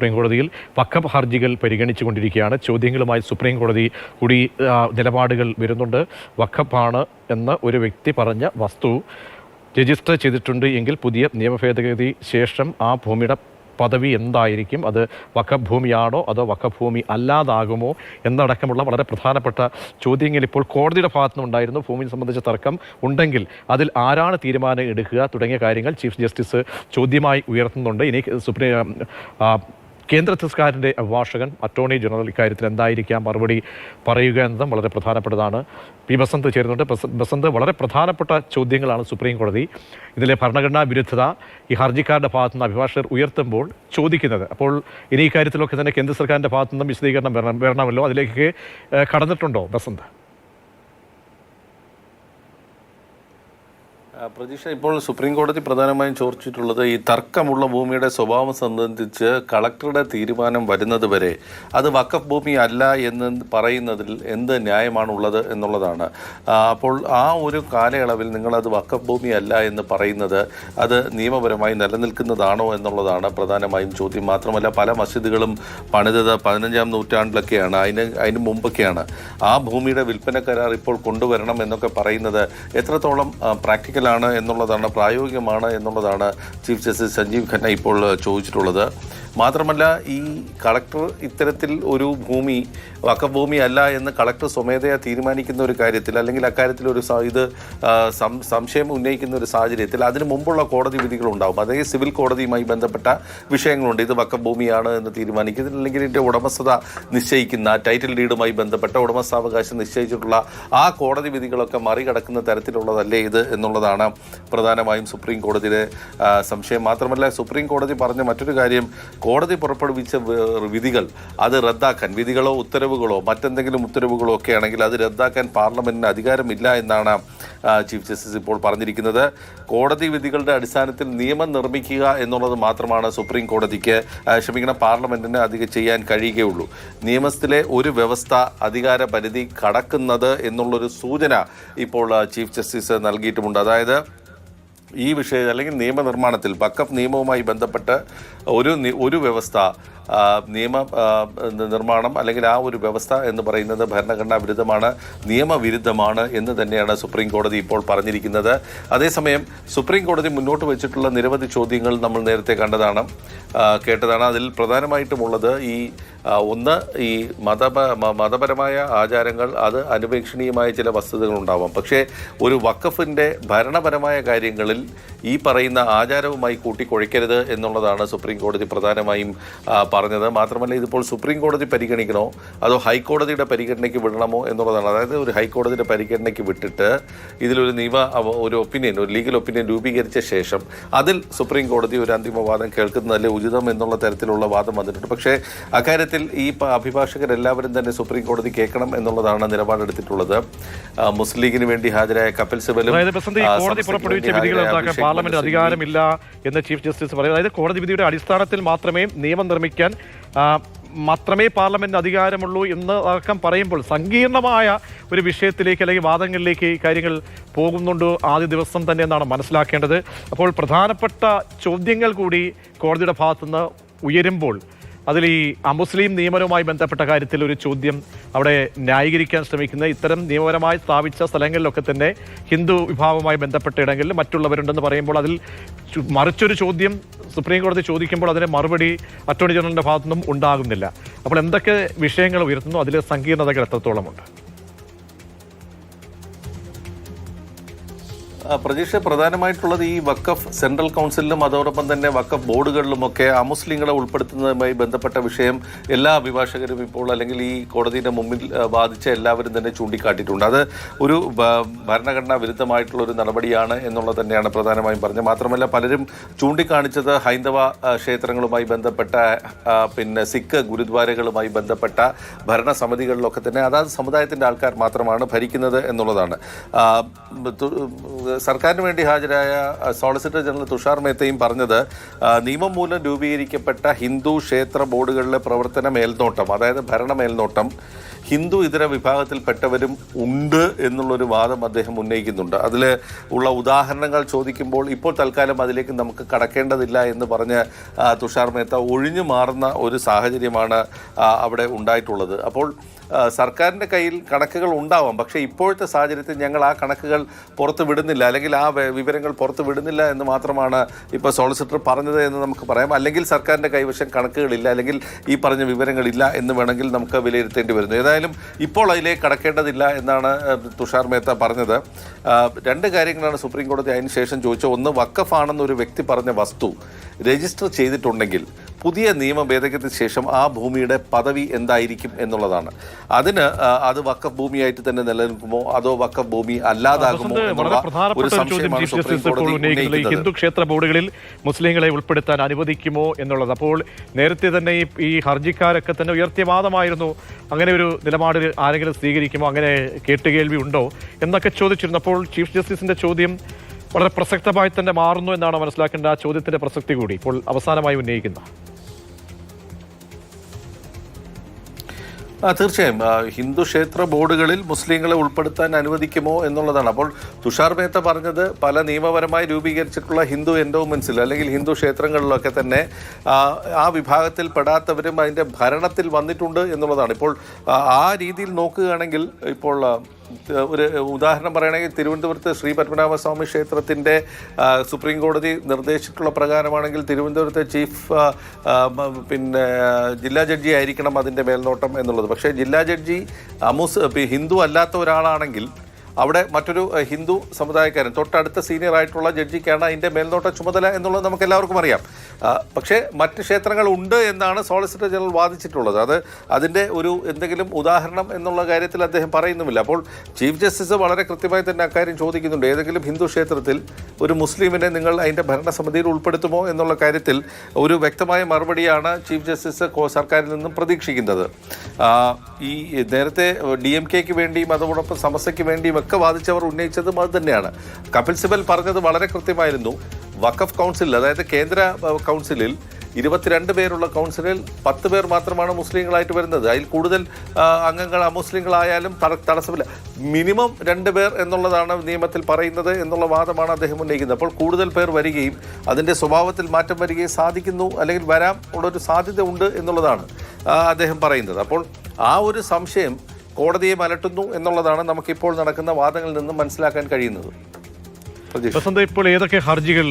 Supreme കോടതിയിൽ ഹർജികൾ പരിഗണിച്ചുകൊണ്ടിരിക്കുകയാണ്. ചോദ്യങ്ങളുമായി supreme കോടതി കൂടി നിലപാടുകൾ വരുന്നുണ്ട്. വഖഫാണ് എന്ന് ഒരു വ്യക്തി പറഞ്ഞ വസ്തു രജിസ്റ്റർ ചെയ്തിട്ടുണ്ട് എങ്കിൽ പുതിയ നിയമഭേദഗതി ശേഷം ആ ഭൂമിയുടെ പദവി എന്തായിരിക്കും? അത് വക്കഭൂമിയാണോ ഭൂമിയാണോ അതോ വക്കഭൂമി ഭൂമി അല്ലാതാകുമോ? എന്നടക്കമുള്ള വളരെ പ്രധാനപ്പെട്ട ചോദ്യങ്ങൾ ഇപ്പോൾ കോടതിയുടെ ഭാഗത്തു നിന്നുണ്ടായിരുന്നു ഭൂമി സംബന്ധിച്ച തർക്കം ഉണ്ടെങ്കിൽ അതിൽ ആരാണ് തീരുമാനം എടുക്കുക തുടങ്ങിയ കാര്യങ്ങൾ ചീഫ് ജസ്റ്റിസ് ചോദ്യമായി ഉയർത്തുന്നുണ്ട്. ഇനി സുപ്രീം കേന്ദ്ര സർക്കാരിന്റെ അഭിഭാഷകൻ അറ്റോർണി ജനറൽ ഇക്കാര്യത്തിൽ എന്തായിരിക്കാം മറുപടി പറയുക എന്നതും വളരെ പ്രധാനപ്പെട്ടതാണ്. പി. ബസന്ത് ചേരുന്നുണ്ട്. ബസന്ത് വളരെ പ്രധാനപ്പെട്ട ചോദ്യങ്ങളാണ് സുപ്രീം കോടതി. ഇതിലെ ഭരണഘടനാ വിരുദ്ധത ഈ ഹർജിക്കാരുടെ ഭാഗത്തു നിന്ന് അഭിഭാഷകർ ഉയർത്തുമ്പോൾ ചോദിക്കുന്നത്. അപ്പോൾ ഇനി ഇക്കാര്യത്തിലൊക്കെ തന്നെ കേന്ദ്ര സർക്കാരിന്റെ ഭാഗത്തു നിന്നും വിശദീകരണം വരണം വരണമല്ലോ? അതിലേക്ക് കടന്നിട്ടുണ്ടോ ബസന്ത്? പ്രതീക്ഷ ഇപ്പോൾ സുപ്രീം കോടതി പ്രധാനമായും ചോദിച്ചിട്ടുള്ളത് ഈ തർക്കമുള്ള ഭൂമിയുടെ സ്വഭാവം സംബന്ധിച്ച് കളക്ടറുടെ തീരുമാനം വരുന്നത് വരെ അത് വക്കഫ് ഭൂമി അല്ല എന്ന് പറയുന്നതിൽ എന്ത് ന്യായമാണുള്ളത് എന്നുള്ളതാണ്. അപ്പോൾ ആ ഒരു കാലയളവിൽ നിങ്ങളത് വക്കഫ് ഭൂമി അല്ല എന്ന് പറയുന്നത് അത് നിയമപരമായി നിലനിൽക്കുന്നതാണോ എന്നുള്ളതാണ് പ്രധാനമായും ചോദ്യം. മാത്രമല്ല പല മസ്ജിദുകളും പണിതത് പതിനഞ്ചാം നൂറ്റാണ്ടിലൊക്കെയാണ്. അതിന് അതിന് മുമ്പൊക്കെയാണ്. ആ ഭൂമിയുടെ വിൽപ്പന കരാർ ഇപ്പോൾ കൊണ്ടുവരണം എന്നൊക്കെ പറയുന്നത് എത്രത്തോളം പ്രാക്ടിക്കലാണ് എന്നുള്ളതാണ് പ്രായോഗികമാണ് എന്നുള്ളതാണ് ചീഫ് ജസ്റ്റിസ് സഞ്ജീവ് ഖന്ന ഇപ്പോൾ ചോദിച്ചിട്ടുള്ളത്. മാത്രമല്ല ഈ കളക്ടർ ഇത്തരത്തിൽ ഒരു ഭൂമി വക്കഭൂമി അല്ല എന്ന് കളക്ടർ സ്വമേധയാ തീരുമാനിക്കുന്ന ഒരു കാര്യത്തിൽ അല്ലെങ്കിൽ അക്കാര്യത്തിൽ ഒരു ഇത് സംശയം ഉന്നയിക്കുന്ന ഒരു സാഹചര്യത്തിൽ അതിന് മുമ്പുള്ള കോടതി വിധികളുണ്ടാവും. അതേ സിവിൽ കോടതിയുമായി ബന്ധപ്പെട്ട വിഷയങ്ങളുണ്ട്. ഇത് വക്കഭൂമിയാണ് എന്ന് തീരുമാനിക്കുന്നത് അല്ലെങ്കിൽ ഇതിന്റെ ഉടമസ്ഥത നിശ്ചയിക്കുന്ന ടൈറ്റിൽ ഡീഡുമായി ബന്ധപ്പെട്ട ഉടമസ്ഥാവകാശം നിശ്ചയിച്ചിട്ടുള്ള ആ കോടതി വിധികളൊക്കെ മറികടക്കുന്ന തരത്തിലുള്ളതല്ലേ ഇത് എന്നുള്ളതാണ് പ്രധാനമായും സുപ്രീം കോടതിയുടെ സംശയം. മാത്രമല്ല സുപ്രീം കോടതി പറഞ്ഞ മറ്റൊരു കാര്യം കോടതി പുറപ്പെടുവിച്ച വിധികൾ അത് റദ്ദാക്കാൻ വിധികളോ ഉത്തരവുകളോ മറ്റെന്തെങ്കിലും ഉത്തരവുകളോ ഒക്കെ ആണെങ്കിൽ അത് റദ്ദാക്കാൻ പാർലമെന്റിന് അധികാരമില്ല എന്നാണ് ചീഫ് ജസ്റ്റിസ് ഇപ്പോൾ പറഞ്ഞിരിക്കുന്നത്. കോടതി വിധികളുടെ അടിസ്ഥാനത്തിൽ നിയമം നിർമ്മിക്കുക എന്നുള്ളത് മാത്രമാണ് സുപ്രീം കോടതിക്ക് ക്ഷമിക്കണം പാർലമെന്റിന് അധികം ചെയ്യാൻ കഴിയുകയുള്ളൂ. നിയമത്തിലെ ഒരു വ്യവസ്ഥ അധികാര പരിധി കടക്കുന്നത് എന്നുള്ളൊരു സൂചന ഇപ്പോൾ ചീഫ് ജസ്റ്റിസ് നൽകിയിട്ടുമുണ്ട്. അതായത് ഈ വിഷയം അല്ലെങ്കിൽ നിയമനിർമ്മാണത്തിൽ വക്കഫ് നിയമവുമായി ബന്ധപ്പെട്ട് ഒരു ഒരു വ്യവസ്ഥ നിയമ നിർമ്മാണം അല്ലെങ്കിൽ ആ ഒരു വ്യവസ്ഥ എന്ന് പറയുന്നത് ഭരണഘടനാ വിരുദ്ധമാണ് നിയമവിരുദ്ധമാണ് എന്ന് തന്നെയാണ് സുപ്രീം കോടതി ഇപ്പോൾ പറഞ്ഞിരിക്കുന്നത്. അതേസമയം സുപ്രീം കോടതി മുന്നോട്ട് വെച്ചിട്ടുള്ള നിരവധി ചോദ്യങ്ങൾ നമ്മൾ നേരത്തെ കണ്ടതാണ്. കേട്ടതാണ്. അതിൽ പ്രധാനമായിട്ടുമുള്ളത് ഈ ഒന്ന് ഈ മതപ മ- മതപരമായ ആചാരങ്ങൾ അത് അനുപേക്ഷണീയമായ ചില വസ്തുതകൾ ഉണ്ടാവാം പക്ഷേ ഒരു വക്കഫിന്റെ ഭരണപരമായ കാര്യങ്ങളിൽ ഈ പറയുന്ന ആചാരവുമായി കൂട്ടിക്കുഴയ്ക്കരുത് എന്നുള്ളതാണ് സുപ്രീം കോടതി പ്രധാനമായും പറഞ്ഞത്. മാത്രമല്ല ഇതിപ്പോൾ സുപ്രീം കോടതി പരിഗണിക്കണോ? അതോ ഹൈക്കോടതിയുടെ പരിഗണനയ്ക്ക് വിടണമോ എന്നുള്ളതാണ്. അതായത് ഒരു ഹൈക്കോടതിയുടെ പരിഗണനയ്ക്ക് വിട്ടിട്ട് ഇതിലൊരു നിയമ ഒരു ഒപ്പീനിയൻ ഒരു ലീഗൽ ഒപ്പീനിയൻ രൂപീകരിച്ച ശേഷം അതിൽ സുപ്രീം കോടതി ഒരു അന്തിമ വാദം കേൾക്കുന്നതല്ലേ ഉചിതം എന്നുള്ള തരത്തിലുള്ള വാദം വന്നിട്ടുണ്ട്. പക്ഷേ അക്കാര്യത്തിൽ ഈ പ- അഭിഭാഷകരെല്ലാവരും തന്നെ സുപ്രീം കോടതി കേൾക്കണം എന്നുള്ളതാണ് നിലപാടെടുത്തിട്ടുള്ളത്. മുസ്ലിം ലീഗിന് വേണ്ടി ഹാജരായ കപിൽ സിബലും ഈ കോടതി പുറപ്പെടുവിച്ച വിധികൾ പാർലമെന്റ് അധികാരമില്ല എന്ന് ചീഫ് ജസ്റ്റിസ് പറയും അതായത് കോടതി വിധിയുടെ അടിസ്ഥാനത്തിൽ മാത്രമേ നിയമം നിർമ്മിക്കാൻ മാത്രമേ പാർലമെന്റ് അധികാരമുള്ളൂ എന്ന് അടക്കം പറയുമ്പോൾ സങ്കീർണമായ ഒരു വിഷയത്തിലേക്ക് അല്ലെങ്കിൽ വാദങ്ങളിലേക്ക് ഈ കാര്യങ്ങൾ പോകുന്നുണ്ട് ആദ്യ ദിവസം തന്നെ എന്നാണ് മനസ്സിലാക്കേണ്ടത്. അപ്പോൾ പ്രധാനപ്പെട്ട ചോദ്യങ്ങൾ കൂടി കോടതിയുടെ ഭാഗത്തുനിന്ന് ഉയരുമ്പോൾ അതിൽ ഈ അമുസ്ലിം നിയമനവുമായി ബന്ധപ്പെട്ട കാര്യത്തിൽ ഒരു ചോദ്യം അവിടെ ന്യായീകരിക്കാൻ ശ്രമിക്കുന്ന ഇത്തരം നിയമപരമായി സ്ഥാപിച്ച സ്ഥലങ്ങളിലൊക്കെ തന്നെ ഹിന്ദു വിഭാഗവുമായി ബന്ധപ്പെട്ട ഇടങ്ങളിൽ മറ്റുള്ളവരുണ്ടെന്ന് പറയുമ്പോൾ അതിൽ മറിച്ചൊരു ചോദ്യം സുപ്രീം കോടതി ചോദിക്കുമ്പോൾ അതിന് മറുപടി അറ്റോർണി ജനറലിന്റെ ഭാഗത്തുനിന്നും ഉണ്ടാകുന്നില്ല. അപ്പോൾ എന്തൊക്കെ വിഷയങ്ങൾ ഉയർത്തുന്നു? അതിലെ സങ്കീർണതകൾ എത്രത്തോളമുണ്ട്? പ്രതീക്ഷ പ്രധാനമായിട്ടുള്ളത് ഈ വക്കഫ് സെൻട്രൽ കൗൺസിലിലും അതോടൊപ്പം തന്നെ വക്കഫ് ബോർഡുകളിലുമൊക്കെ അമുസ്ലിങ്ങളെ ഉൾപ്പെടുത്തുന്നതുമായി ബന്ധപ്പെട്ട വിഷയം എല്ലാ അഭിഭാഷകരും ഇപ്പോൾ അല്ലെങ്കിൽ ഈ കോടതിയുടെ മുമ്പിൽ ബാധിച്ച എല്ലാവരും തന്നെ ചൂണ്ടിക്കാട്ടിയിട്ടുണ്ട്. അത് ഒരു ഭരണഘടനാ വിരുദ്ധമായിട്ടുള്ള ഒരു നടപടിയാണ് എന്നുള്ളത് തന്നെയാണ് പ്രധാനമായും പറഞ്ഞത്. മാത്രമല്ല പലരും ചൂണ്ടിക്കാണിച്ചത് ഹൈന്ദവ ക്ഷേത്രങ്ങളുമായി ബന്ധപ്പെട്ട പിന്നെ സിഖ് ഗുരുദ്വാരകളുമായി ബന്ധപ്പെട്ട ഭരണസമിതികളിലൊക്കെ തന്നെ അതാത് സമുദായത്തിന്റെ ആൾക്കാർ മാത്രമാണ് ഭരിക്കുന്നത് എന്നുള്ളതാണ്. സർക്കാരിന് വേണ്ടി ഹാജരായ സോളിസിറ്റർ ജനറൽ തുഷാർ മേത്തയും പറഞ്ഞത് നിയമം മൂലം രൂപീകരിക്കപ്പെട്ട ഹിന്ദു ക്ഷേത്ര ബോർഡുകളിലെ പ്രവർത്തന മേൽനോട്ടം അതായത് ഭരണ മേൽനോട്ടം ഹിന്ദു ഇതര വിഭാഗത്തിൽപ്പെട്ടവരും ഉണ്ട് എന്നുള്ളൊരു വാദം അദ്ദേഹം ഉന്നയിക്കുന്നുണ്ട്. അതിൽ ഉള്ള ഉദാഹരണങ്ങൾ ചോദിക്കുമ്പോൾ ഇപ്പോൾ തൽക്കാലം അതിലേക്ക് നമുക്ക് കടക്കേണ്ടതില്ല എന്ന് പറഞ്ഞ് തുഷാർ മേത്ത ഒഴിഞ്ഞു മാറുന്ന ഒരു സാഹചര്യമാണ് അവിടെ ഉണ്ടായിട്ടുള്ളത്. അപ്പോൾ സർക്കാരിന്റെ കയ്യിൽ കണക്കുകൾ ഉണ്ടാവാം. പക്ഷേ ഇപ്പോഴത്തെ സാഹചര്യത്തിൽ ഞങ്ങൾ ആ കണക്കുകൾ പുറത്ത് വിടുന്നില്ല. അല്ലെങ്കിൽ ആ വിവരങ്ങൾ പുറത്ത് വിടുന്നില്ല എന്ന് മാത്രമാണ് ഇപ്പോൾ സോളിസിറ്റർ പറഞ്ഞത് എന്ന് നമുക്ക് പറയാം. അല്ലെങ്കിൽ സർക്കാരിന്റെ കൈവശം കണക്കുകളില്ല. അല്ലെങ്കിൽ ഈ പറഞ്ഞ വിവരങ്ങളില്ല എന്ന് വേണമെങ്കിൽ നമുക്ക് വിലയിരുത്തേണ്ടി വരുന്നു. ഏതായാലും ഇപ്പോൾ അതിലേക്ക് കടക്കേണ്ടതില്ല എന്നാണ് തുഷാർ മേത്ത പറഞ്ഞത്. രണ്ട് കാര്യങ്ങളാണ് സുപ്രീം കോടതി അതിന് ശേഷം ചോദിച്ചത്. ഒന്ന് വക്കഫാണെന്ന് ഒരു വ്യക്തി പറഞ്ഞ വസ്തു രജിസ്റ്റർ ചെയ്തിട്ടുണ്ടെങ്കിൽ പുതിയ നിയമ ഭേദഗതിക്ക് ശേഷം ആ ഭൂമിയുടെ പദവി എന്തായിരിക്കും എന്നുള്ളതാണ്. അതിന് അത് വക്കഫ് ഭൂമിയായിട്ട് തന്നെ നിലനിൽക്കുമോ? അതോ വക്കഫ് ഭൂമി അല്ലാതാകുമോ ഒരു സംശയമാണ് സുപ്രീം കോടതി ഉന്നയിക്കുന്നത്. ഹിന്ദു ക്ഷേത്ര ബോർഡുകളിൽ മുസ്ലിങ്ങളെ ഉൾപ്പെടുത്താൻ അനുവദിക്കുമോ എന്നുള്ളത്. അപ്പോൾ നേരത്തെ തന്നെ ഈ ഹർജിക്കാരൊക്കെ തന്നെ ഉയർത്തിയ വാദമായിരുന്നു. അങ്ങനെ ഒരു നിലപാട് ആരെങ്കിലും സ്വീകരിക്കുമോ? അങ്ങനെ കേട്ടുകേൾവി ഉണ്ടോ എന്നൊക്കെ ചോദിച്ചിരുന്നു. അപ്പോൾ ചീഫ് ജസ്റ്റിസിന്റെ ചോദ്യം വളരെ പ്രസക്തമായി തന്നെ മാറുന്നു എന്നാണ് മനസ്സിലാക്കേണ്ട ആ ചോദ്യത്തിന്റെ പ്രസക്തി കൂടി ഇപ്പോൾ അവസാനമായി ഉന്നയിക്കുന്ന ആ തീർച്ചയായും. ഹിന്ദു ക്ഷേത്ര ബോർഡുകളിൽ മുസ്ലിങ്ങളെ ഉൾപ്പെടുത്താൻ അനുവദിക്കുമോ എന്നുള്ളതാണ്. അപ്പോൾ തുഷാർ മേത്ത പറഞ്ഞത് പല നിയമപരമായി രൂപീകരിച്ചിട്ടുള്ള ഹിന്ദു എൻഡോമെൻസിൽ അല്ലെങ്കിൽ ഹിന്ദു ക്ഷേത്രങ്ങളിലൊക്കെ തന്നെ ആ, വിഭാഗത്തിൽ പെടാത്തവരും അതിന്റെ ഭരണത്തിൽ വന്നിട്ടുണ്ട് എന്നുള്ളതാണ്. ഇപ്പോൾ ആ, രീതിയിൽ നോക്കുകയാണെങ്കിൽ ഇപ്പോൾ ഒരു ഉദാഹരണം പറയുകയാണെങ്കിൽ തിരുവനന്തപുരത്ത് ശ്രീ പത്മനാഭസ്വാമി ക്ഷേത്രത്തിന്റെ സുപ്രീം കോടതി നിർദ്ദേശിച്ചിട്ടുള്ള പ്രകാരമാണെങ്കിൽ തിരുവനന്തപുരത്തെ ചീഫ് പിന്നെ ജില്ലാ ജഡ്ജി ആയിരിക്കണം അതിന്റെ മേൽനോട്ടം എന്നുള്ളത്. പക്ഷേ ജില്ലാ ജഡ്ജി അമുസ് ഹിന്ദു അല്ലാത്ത ഒരാളാണെങ്കിൽ അവിടെ മറ്റൊരു ഹിന്ദു സമുദായക്കാരൻ തൊട്ടടുത്ത സീനിയർ ആയിട്ടുള്ള ജഡ്ജിക്കാണ് അതിന്റെ മേൽനോട്ട ചുമതല എന്നുള്ളത് നമുക്ക് എല്ലാവർക്കും അറിയാം പക്ഷേ മറ്റ് ക്ഷേത്രങ്ങൾ ഉണ്ട് എന്നാണ് സോളിസിറ്റർ ജനറൽ വാദിച്ചിട്ടുള്ളത്. അത് അതിന്റെ ഒരു എന്തെങ്കിലും ഉദാഹരണം എന്നുള്ള കാര്യത്തിൽ അദ്ദേഹം പറയുന്നുമില്ല. അപ്പോൾ ചീഫ് ജസ്റ്റിസ് വളരെ കൃത്യമായി തന്നെ അക്കാര്യം ചോദിക്കുന്നുണ്ട്. ഏതെങ്കിലും ഹിന്ദു ക്ഷേത്രത്തിൽ ഒരു മുസ്ലിമിനെ നിങ്ങൾ അതിന്റെ ഭരണസമിതിയിൽ ഉൾപ്പെടുത്തുമോ എന്നുള്ള കാര്യത്തിൽ ഒരു വ്യക്തമായ മറുപടിയാണ് ചീഫ് ജസ്റ്റിസ് സർക്കാരിൽ നിന്നും പ്രതീക്ഷിക്കുന്നത്. ഈ നേരത്തെ ഡി എം കെക്ക് വേണ്ടിയും അതോടൊപ്പം സമസ്തയ്ക്ക് വേണ്ടിയും ഒക്കെ വാദിച്ചവർ ഉന്നയിച്ചതും അത് തന്നെയാണ്. കപിൽ സിബൽ പറഞ്ഞത് വളരെ കൃത്യമായിരുന്നു. വഖഫ് കൗൺസിൽ അതായത് കേന്ദ്ര കൗൺസിലിൽ ഇരുപത്തിരണ്ട് പേരുള്ള കൗൺസിലിൽ പത്ത് പേർ മാത്രമാണ് മുസ്ലിങ്ങളായിട്ട് വരുന്നത്. അതിൽ കൂടുതൽ അംഗങ്ങൾ അമുസ്ലിങ്ങളായാലും തട- തടസ്സമില്ല. മിനിമം രണ്ട് പേർ എന്നുള്ളതാണ് നിയമത്തിൽ പറയുന്നത് എന്നുള്ള വാദമാണ് അദ്ദേഹം ഉന്നയിക്കുന്നത്. അപ്പോൾ കൂടുതൽ പേർ വരികയും അതിന്റെ സ്വഭാവത്തിൽ മാറ്റം വരികയും സാധിക്കുന്നു അല്ലെങ്കിൽ വരാം ഉള്ളൊരു സാധ്യത ഉണ്ട് എന്നുള്ളതാണ് അദ്ദേഹം പറയുന്നത്. അപ്പോൾ ആ ഒരു സംശയം കോടതിയെ മലട്ടുന്നു എന്നുള്ളതാണ് നമുക്കിപ്പോൾ നടക്കുന്ന വാദങ്ങളിൽ നിന്നും മനസ്സിലാക്കാൻ കഴിയുന്നത്. വസന്ത ഇപ്പോൾ ഏതൊക്കെ ഹർജികൾ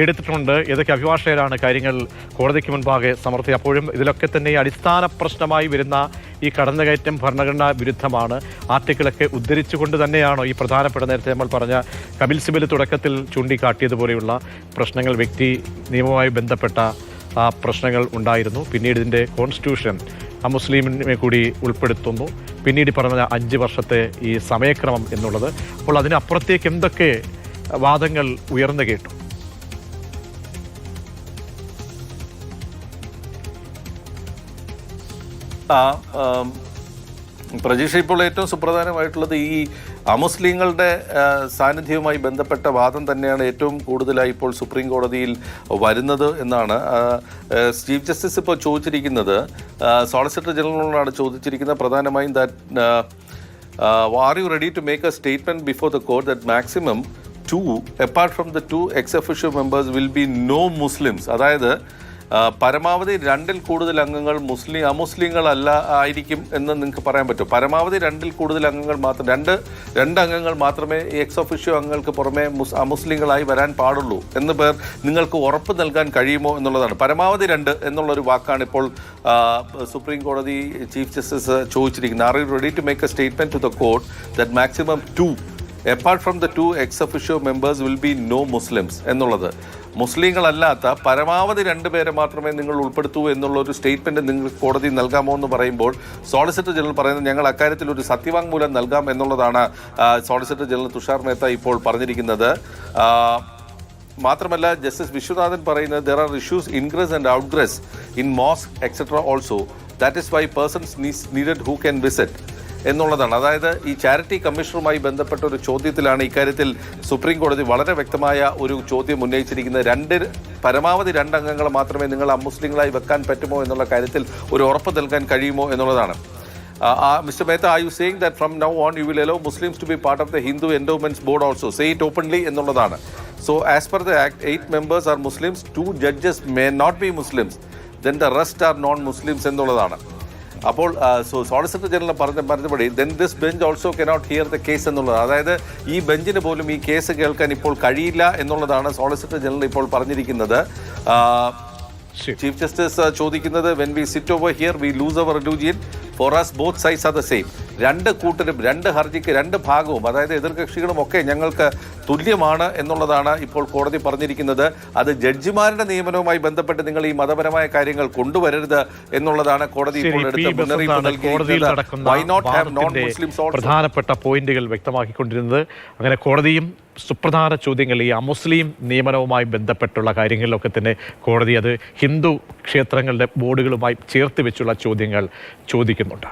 എടുത്തിട്ടുണ്ട്? ഏതൊക്കെ അഭിഭാഷകരാണ് കാര്യങ്ങൾ കോടതിക്ക് മുൻപാകെ സമർത്തി അപ്പോഴും ഇതിലൊക്കെ തന്നെ അടിസ്ഥാന പ്രശ്നമായി വരുന്ന ഈ കടന്നുകയറ്റം ഭരണഘടനാ വിരുദ്ധമാണ്. ആർട്ടിക്കിളൊക്കെ ഉദ്ധരിച്ചുകൊണ്ട് തന്നെയാണോ ഈ പ്രധാനപ്പെട്ട നേരത്തെ നമ്മൾ പറഞ്ഞ കപിൽ സിബിൽ തുടക്കത്തിൽ ചൂണ്ടിക്കാട്ടിയതുപോലെയുള്ള പ്രശ്നങ്ങൾ വ്യക്തി നിയമവുമായി ബന്ധപ്പെട്ട പ്രശ്നങ്ങൾ ഉണ്ടായിരുന്നു. പിന്നീട് ഇതിന്റെ കോൺസ്റ്റിറ്റ്യൂഷൻ ആ മുസ്ലിമിനെ കൂടി ഉൾപ്പെടുത്തുന്നു. പിന്നീട് പറഞ്ഞ അഞ്ച് വർഷത്തെ ഈ സമയക്രമം എന്നുള്ളത്. അപ്പോൾ അതിനപ്പുറത്തേക്ക് എന്തൊക്കെ വാദങ്ങൾ ഉയർന്നു കേട്ടു? പ്രജീഷ് ഇപ്പോൾ ഏറ്റവും സുപ്രധാനമായിട്ടുള്ളത് ഈ അമുസ്ലിങ്ങളുടെ സാന്നിധ്യവുമായി ബന്ധപ്പെട്ട വാദം തന്നെയാണ് ഏറ്റവും കൂടുതലായി ഇപ്പോൾ സുപ്രീം കോടതിയിൽ വരുന്നത് എന്നാണ് ചീഫ് ജസ്റ്റിസ് ഇപ്പോൾ ചോദിച്ചിരിക്കുന്നത്. സോളിസിറ്റർ ജനറലിനോടാണ് ചോദിച്ചിരിക്കുന്നത്. പ്രധാനമായും that are you ready to make a statement before the court that maximum two apart from the two ex official members will be no Muslims അതായത് പരമാവധി രണ്ടിൽ കൂടുതൽ അംഗങ്ങൾ മുസ്ലിം അമുസ്ലിങ്ങളല്ല ആയിരിക്കും എന്ന് നിങ്ങൾക്ക് പറയാൻ പറ്റും. പരമാവധി രണ്ടിൽ കൂടുതൽ അംഗങ്ങൾ മാത്രം രണ്ട് രണ്ട് അംഗങ്ങൾ മാത്രമേ എക്സ് ഒഫീഷ്യോ അംഗങ്ങൾക്ക് പുറമെ മുസ് അമുസ്ലിങ്ങളായി വരാൻ പാടുള്ളൂ എന്ന് പേർ നിങ്ങൾക്ക് ഉറപ്പ് നൽകാൻ കഴിയുമോ എന്നുള്ളതാണ്. പരമാവധി രണ്ട് എന്നുള്ളൊരു വാക്കാണ് ഇപ്പോൾ സുപ്രീം കോടതി ചീഫ് ജസ്റ്റിസ് ചോദിച്ചിരിക്കുന്നത്. Are you ready to make a statement to the court that maximum two apart from the two ex officio members will be no Muslims എന്നുള്ളത്. മുസ്ലിങ്ങളല്ലാത്ത പരമാവധി രണ്ട് പേരെ മാത്രമേ നിങ്ങൾ ഉൾപ്പെടുത്തൂ എന്നുള്ള ഒരു സ്റ്റേറ്റ്മെന്റ് നിങ്ങൾ കോടതി നൽകാമോ എന്ന് പറയുമ്പോൾ സോളിസിറ്റർ ജനറൽ പറയുന്നത് ഞങ്ങൾ അക്കാര്യത്തിൽ ഒരു സത്യവാങ്മൂലം നൽകാം എന്നുള്ളതാണ് സോളിസിറ്റർ ജനറൽ തുഷാർ മേത്ത ഇപ്പോൾ പറഞ്ഞിരിക്കുന്നത്. മാത്രമല്ല ജസ്റ്റിസ് വിശ്വനാഥൻ പറയുന്നത് there are issues ingress and outgress in mosque etcetera also that is why persons needed who can visit എന്നുള്ളതാണ്. അതായത് ഈ ചാരിറ്റി കമ്മീഷണറുമായി ബന്ധപ്പെട്ട ഒരു ചോദ്യത്തിലാണ് ഇക്കാര്യത്തിൽ സുപ്രീം കോടതി വളരെ വ്യക്തമായ ഒരു ചോദ്യം ഉന്നയിച്ചിരിക്കുന്നത്. രണ്ട് പരമാവധി രണ്ടംഗങ്ങൾ മാത്രമേ നിങ്ങൾ അമുസ്ലിങ്ങളായി വെക്കാൻ പറ്റുമോ എന്നുള്ള കാര്യത്തിൽ ഒരു ഉറപ്പ് നൽകാൻ കഴിയുമോ എന്നുള്ളതാണ്. Mister Mehta are you saying that from now on you will allow Muslims to be part of the Hindu endowments board also say it openly എന്നുള്ളതാണ്. So as per the act eight members are Muslims two judges may not be Muslims then the rest are non Muslims എന്നുള്ളതാണ്. അപ്പോൾ solicitor general പറഞ്ഞ പറഞ്ഞപടി then this bench also cannot hear the case എന്നുള്ളത്. അതായത് ഈ ബെഞ്ചിന് പോലും ഈ case കേൾക്കാൻ ഇപ്പോൾ കഴിയില്ല എന്നുള്ളതാണ് സോളിസിറ്റർ ജനറൽ ഇപ്പോൾ പറഞ്ഞിരിക്കുന്നത്. ചീഫ് ജസ്റ്റിസ് ചോദിക്കുന്നത് when we sit over here we lose our religion for us both sides are the same രണ്ട് കൂട്ടരും രണ്ട് ഹർജിക്ക് രണ്ട് ഭാഗവും അതായത് എതിർകക്ഷികളും ഒക്കെ ഞങ്ങൾക്ക് തുല്യമാണ് എന്നുള്ളതാണ് ഇപ്പോൾ കോടതി പറഞ്ഞിരിക്കുന്നത്. അത് ജഡ്ജിമാരുടെ നിയമനവുമായി ബന്ധപ്പെട്ട് നിങ്ങൾ ഈ മതപരമായ കാര്യങ്ങൾ കൊണ്ടുവരരുത് എന്നുള്ളതാണ് കോടതി ഇപ്പോൾ എടുത്ത മുന്നറിയിപ്പ് പ്രധാനപ്പെട്ട പോയിന്റുകൾ വ്യക്തമാക്കിക്കൊണ്ടിരുന്നത്. അങ്ങനെ കോടതിയും സുപ്രധാന ചോദ്യങ്ങൾ ഈ അമുസ്ലിം നിയമനവുമായി ബന്ധപ്പെട്ടുള്ള കാര്യങ്ങളിലൊക്കെ തന്നെ കോടതി അത് ഹിന്ദു ക്ഷേത്രങ്ങളുടെ ബോർഡുകളുമായി ചേർത്ത് വെച്ചുള്ള ചോദ്യങ്ങൾ ചോദിക്കുന്നുണ്ട്.